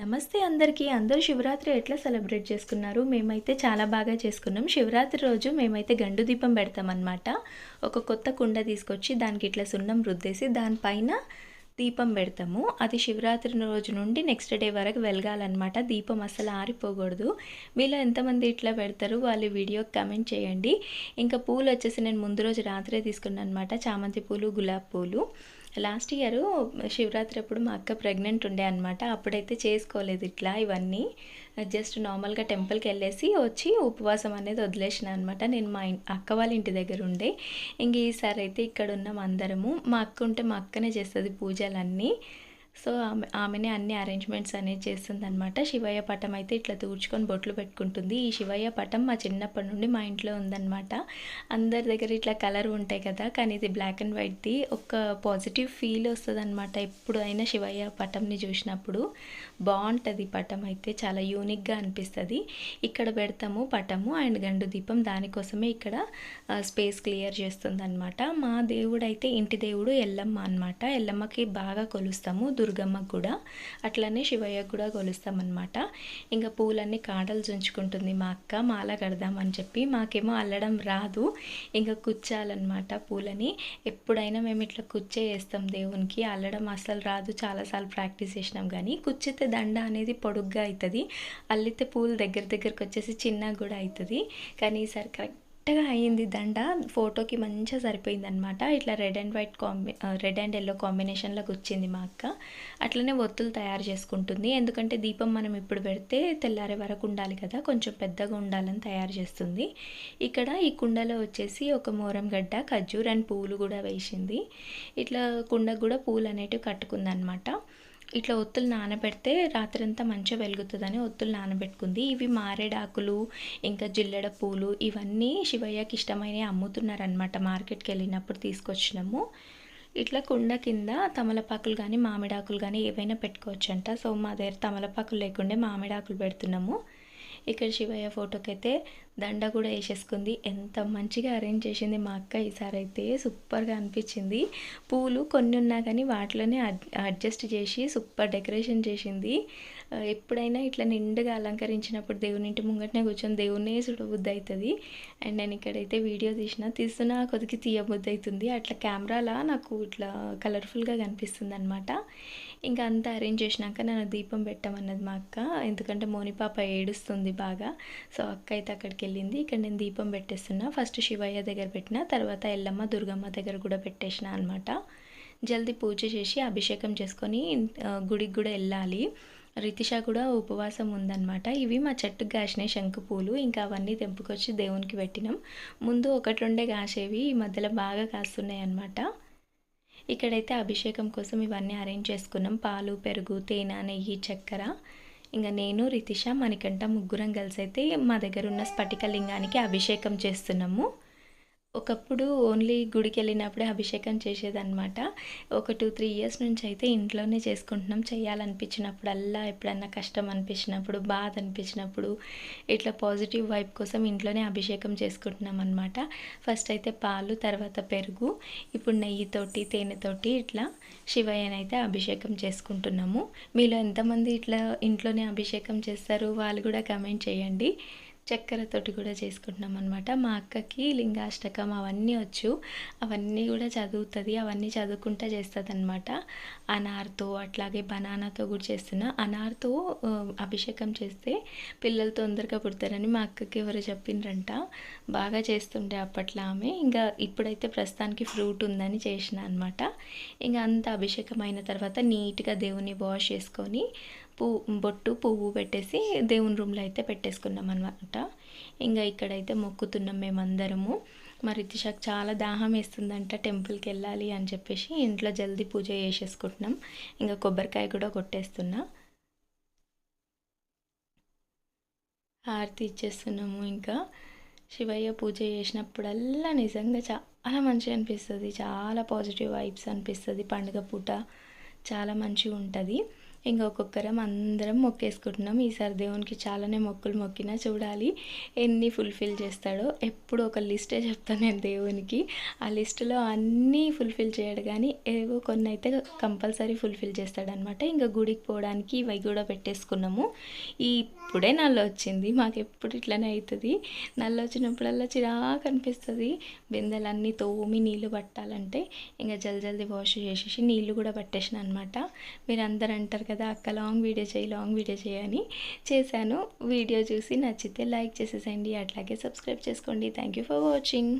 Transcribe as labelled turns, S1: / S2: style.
S1: నమస్తే అందరికీ. అందరూ శివరాత్రి ఎట్లా సెలబ్రేట్ చేసుకున్నారు? మేమైతే చాలా బాగా చేసుకున్నాం. శివరాత్రి రోజు మేమైతే గండు దీపం పెడతామన్నమాట. ఒక కొత్త కుండ తీసుకొచ్చి దానికి ఇట్లా సున్నం రుద్దేసి దానిపైన దీపం పెడతాము. అది శివరాత్రి రోజు నుండి నెక్స్ట్ డే వరకు వెలగాలన్నమాట. దీపం అసలు ఆరిపోకూడదు. మీలో ఎంతమంది ఇట్లా పెడతారు? వాళ్ళు వీడియో కమెంట్ చేయండి. ఇంకా పూలు వచ్చేసి నేను ముందు రోజు రాత్రే తీసుకున్నాను అనమాట చామంతి పూలు గులాబీ పూలు. లాస్ట్ ఇయర్ శివరాత్రి అప్పుడు మా అక్క ప్రెగ్నెంట్ ఉండే అనమాట అప్పుడైతే చేసుకోలేదు ఇట్లా ఇవన్నీ. జస్ట్ నార్మల్గా టెంపుల్కి వెళ్ళేసి వచ్చి ఉపవాసం అనేది వదిలేసిన అనమాట నేను మా అక్క వాళ్ళ ఇంటి దగ్గర ఉండే. ఇంక ఈసారి అయితే ఇక్కడ ఉన్నాం అందరము. మా అక్క ఉంటే మా అక్కనే చేస్తుంది పూజలన్నీ. సో ఆమె ఆమెనే అన్ని అరేంజ్మెంట్స్ అనేది చేస్తుంది అనమాట శివయ్య పటం అయితే ఇట్లా తూర్చుకొని బొట్లు పెట్టుకుంటుంది. ఈ శివయ్య పటం మా చిన్నప్పటి నుండి మా ఇంట్లో ఉందన్నమాట. అందరి దగ్గర ఇట్లా కలర్ ఉంటాయి కదా కానీ ఇది బ్లాక్ అండ్ వైట్ది ఒక పాజిటివ్ ఫీల్ వస్తుంది అనమాట ఎప్పుడైనా శివయ్య పటంని చూసినప్పుడు బాగుంటుంది పటం అయితే చాలా యూనిక్గా అనిపిస్తుంది. ఇక్కడ పెడతాము పటము అండ్ గండు దీపం దానికోసమే ఇక్కడ స్పేస్ క్లియర్ చేస్తుంది అనమాట మా దేవుడు అయితే ఇంటి దేవుడు ఎల్లమ్మ అనమాట ఎల్లమ్మకి బాగా కొలుస్తాము. దుర్గమ్మ కూడా అట్లనే శివయ్య కూడా కొలుస్తామన్నమాట ఇంకా పూలన్నీ కాడలు చుంచుకుంటుంది మా అక్క మాల కడదామని చెప్పి మాకేమో అల్లడం రాదు. ఇంకా కుచ్చాలన్నమాట పూలని. ఎప్పుడైనా మేము ఇట్లా కుచ్చే వేస్తాం దేవునికి. అల్లడం అసలు రాదు. చాలాసార్లు ప్రాక్టీస్ చేసినాం కానీ కుచ్చితే దండ అనేది పొడుగ్గా అవుతుంది అల్లితే పూలు దగ్గర దగ్గరకు వచ్చేసి చిన్నగా కూడా అవుతుంది కానీ ఈసారి కరెక్ట్గా అయ్యింది దండ. ఫోటోకి మంచిగా సరిపోయింది అనమాట ఇట్లా red and white combi red and yellow కాంబినేషన్లోకి వచ్చింది మా అక్క. అట్లనే ఒత్తులు తయారు చేసుకుంటుంది. ఎందుకంటే దీపం మనం ఇప్పుడు పెడితే తెల్లారే వరకు ఉండాలి కదా. కొంచెం పెద్దగా ఉండాలని తయారు చేస్తుంది. ఇక్కడ ఈ కుండలో వచ్చేసి ఒక మోరం గడ్డ ఖర్జూర్ అండ్ పువ్వులు కూడా వేసింది. ఇట్లా కుండకు కూడా పూలు అనేటివి కట్టుకుందనమాట ఇట్లా ఒత్తులు నానబెడితే రాత్రంతా మంచిగా వెలుగుతుందని ఒత్తులు నానబెట్టుకుంది. ఇవి మారేడాకులు ఇంకా జిల్లెడ పూలు ఇవన్నీ శివయ్యకి ఇష్టమైనవి అమ్ముతున్నారనమాట మార్కెట్కి వెళ్ళినప్పుడు తీసుకొచ్చినాము. ఇట్లా కుండ కింద తమలపాకులు కానీ మామిడాకులు కానీ ఏవైనా పెట్టుకోవచ్చంట. సో మా దగ్గర తమలపాకులు లేకుండా మామిడాకులు పెడుతున్నాము. ఇక్కడ శివయ్య ఫోటోకి అయితే దండ కూడా వేసేసుకుంది. ఎంత మంచిగా అరేంజ్ చేసింది మా అక్క ఈసారి అయితే. సూపర్గా అనిపించింది. పూలు కొన్ని ఉన్నా కానీ వాటిలోనే అడ్జస్ట్ చేసి సూపర్ డెకరేషన్ చేసింది. ఎప్పుడైనా ఇట్లా నిండుగా అలంకరించినప్పుడు దేవుని ఇంటి ముంగటనే కూర్చొని దేవునే చూడబుద్ధి అవుతుంది అండ్ నేను ఇక్కడైతే వీడియో తీసిన తీస్తున్నా కొద్దికి తీయబుద్ధి అవుతుంది అట్లా కెమెరాలా నాకు ఇట్లా కలర్ఫుల్గా కనిపిస్తుంది అనమాట ఇంకా అంతా అరేంజ్ చేసినాక నన్ను దీపం పెట్టమన్నది మా అక్క. ఎందుకంటే మోని పాప ఏడుస్తుంది బాగా. సో అక్క అయితే అక్కడికి వెళ్ళింది ఇక్కడ నేను దీపం పెట్టేస్తున్నా. ఫస్ట్ శివయ్య దగ్గర పెట్టిన తర్వాత ఎల్లమ్మ దుర్గమ్మ దగ్గర కూడా పెట్టేసిన అనమాట జల్దీ పూజ చేసి అభిషేకం చేసుకొని గుడికి కూడా వెళ్ళాలి. రితిష కూడా ఉపవాసం ఉందన్నమాట. ఇవి మా చెట్టుకు కాసినాయి శంకు పూలు. ఇంకా అవన్నీ తెంపుకొచ్చి దేవునికి పెట్టినాం. ముందు ఒకటి రెండే కాసేవి ఈ మధ్యలో బాగా కాస్తున్నాయి అన్నమాట ఇక్కడైతే అభిషేకం కోసం ఇవన్నీ అరేంజ్ చేసుకున్నాం. పాలు పెరుగు తేనె నెయ్యి చక్కెర. ఇంకా నేను రితిష మనకంట ముగ్గురం కలిసి అయితే మా దగ్గర ఉన్న స్ఫటికలింగానికి అభిషేకం చేస్తున్నాము. ఒకప్పుడు ఓన్లీ గుడికి వెళ్ళినప్పుడే అభిషేకం చేసేదన్నమాట. ఒక టూ త్రీ ఇయర్స్ నుంచి అయితే ఇంట్లోనే చేసుకుంటున్నాం. చేయాలనిపించినప్పుడల్లా ఎప్పుడన్నా కష్టం అనిపించినప్పుడు బాధ అనిపించినప్పుడు ఇట్లా పాజిటివ్ వైబ్ కోసం ఇంట్లోనే అభిషేకం చేసుకుంటున్నాం అనమాట ఫస్ట్ అయితే పాలు తర్వాత పెరుగు ఇప్పుడు నెయ్యితోటి తేనెతోటి ఇట్లా శివయ్యనైతే అభిషేకం చేసుకుంటున్నాము. మీలో ఎంతమంది ఇట్లా ఇంట్లోనే అభిషేకం చేస్తారు? వాళ్ళు కూడా కమెంట్ చేయండి. చక్కెరతోటి కూడా చేసుకుంటున్నాం అనమాట మా అక్కకి లింగాష్టకం అవన్నీ వచ్చు. అవన్నీ కూడా చదువుతుంది. అవన్నీ చదువుకుంటా చేస్తుంది అనమాట అనార్తో అట్లాగే బనానాతో కూడా చేస్తున్నా. అనార్తో అభిషేకం చేస్తే పిల్లలు తొందరగా పుడతారని మా అక్కకి ఎవరు చెప్పిండ్రంట బాగా చేస్తుండే అప్పట్లో ఆమె. ఇంకా ఇప్పుడైతే ప్రస్తుతానికి ఫ్రూట్ ఉందని చేసిన అనమాట ఇంకా అంత అభిషేకం అయిన తర్వాత నీట్గా దేవుని వాష్ చేసుకొని పువ్వు బొట్టు పువ్వు పెట్టేసి దేవుని రూమ్లో అయితే పెట్టేసుకున్నాం అనమాట ఇంకా ఇక్కడైతే మొక్కుతున్నాం మేమందరము. మరి రితిషాకు చాలా దాహం వేస్తుందంట టెంపుల్కి వెళ్ళాలి అని చెప్పేసి ఇంట్లో జల్దీ పూజ చేసేసుకుంటున్నాం. ఇంకా కొబ్బరికాయ కూడా కొట్టేస్తున్నా. హారతి ఇచ్చేస్తున్నాము ఇంకా. శివయ్య పూజ చేసినప్పుడల్లా నిజంగా చాలా మంచిగా అనిపిస్తుంది. చాలా పాజిటివ్ వైబ్స్ అనిపిస్తుంది. పండుగ పూట చాలా మంచిగా ఉంటుంది. ఇంకా ఒక్కొక్కరం అందరం మొక్కేసుకుంటున్నాం. ఈసారి దేవునికి చాలానే మొక్కులు మొక్కినా చూడాలి. ఎన్ని ఫుల్ఫిల్ చేస్తాడో ఎప్పుడు ఒక లిస్టే చెప్తాను నేను దేవునికి. ఆ లిస్టులో అన్నీ ఫుల్ఫిల్ చేయడు కానీ ఏవో కొన్ని అయితే కంపల్సరీ ఫుల్ఫిల్ చేస్తాడనమాట ఇంకా గుడికి పోవడానికి ఇవి కూడా పెట్టేసుకున్నాము. ఇప్పుడే నల్ల వచ్చింది. మాకు ఎప్పుడు ఇట్లనే అవుతుంది నల్ల వచ్చినప్పుడల్లా చిరాకు అనిపిస్తుంది. బిందెలన్నీ తోమి నీళ్ళు పట్టాలంటే ఇంకా జల్ది జల్దీ వాష్ చేసేసి నీళ్ళు కూడా పట్టేసిన అనమాట మీరు అందరు అంటారు కదా అక్క లాంగ్ వీడియో చేయి లాంగ్ వీడియో చేయని చేశాను. వీడియో చూసి నచ్చితే లైక్ చేసేసండి అట్లాగే సబ్స్క్రైబ్ చేసుకోండి. Thank you for watching